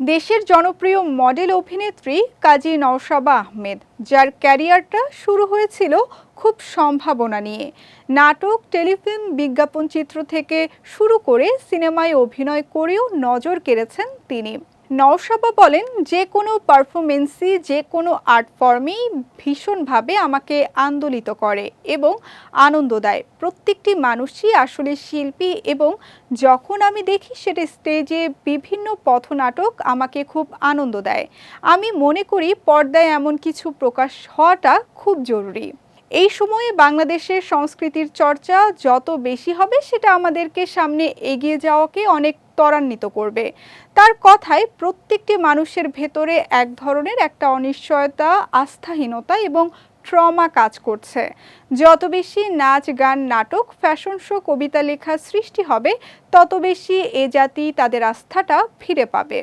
দেশের জনপ্রিয় মডেল অভিনেত্রী কাজী নওশাবা আহমেদ, যার ক্যারিয়ারটা শুরু হয়েছিল খুব সম্ভাবনা নিয়ে। নাটক, টেলিফিল্ম, বিজ্ঞাপন চিত্র থেকে শুরু করে সিনেমায় অভিনয় করেও নজর কেড়েছেন তিনি। নওশাবা বলেন, যে কোনো পারফরমেন্সই যে কোনো আর্ট ফর্মেই ভীষণভাবে আমাকে আন্দোলিত করে এবং আনন্দ দেয়। প্রত্যেকটি মানুষই আসলে শিল্পী এবং যখন আমি দেখি সেটা স্টেজে বিভিন্ন পথনাটক আমাকে খুব আনন্দ দেয়। আমি মনে করি পর্দায় এমন কিছু প্রকাশ হওয়াটা খুব জরুরি। এই সময়ে বাংলাদেশের সংস্কৃতির চর্চা যত বেশি হবে সেটা আমাদেরকে সামনে এগিয়ে যাওয়াকে অনেক ত্বরান্বিত করবে। তার কথায় প্রত্যেকটি মানুষের ভেতরে এক ধরনের একটা অনিশ্চয়তা, আস্থাহীনতা এবং ট্রমা কাজ করছে। যত বেশি নাচ, গান, নাটক, ফ্যাশন শো, কবিতা লেখা সৃষ্টি হবে, তত বেশি এ জাতি তাদের আস্থাটা ফিরে পাবে।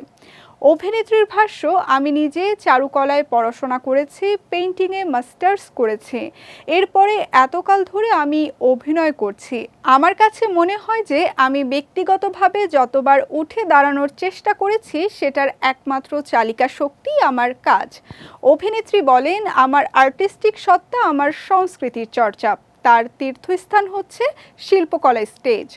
অভিনেত্রীর ভাষ্য, আমি নিজে চারুকলায় পড়াশোনা করেছি পেইন্টিংয়ে মাস্টার্স করেছি। এরপরে এতকাল ধরে আমি অভিনয় করছি। আমার কাছে মনে হয় যে, আমি ব্যক্তিগতভাবে যতবার উঠে দাঁড়ানোর চেষ্টা করেছি, সেটার একমাত্র চালিকা শক্তি আমার কাজ। অভিনেত্রী বলেন, আমার আর্টিস্টিক সত্তা, আমার সংস্কৃতির চর্চা। তার তীর্থস্থান হচ্ছে শিল্পকলা স্টেজ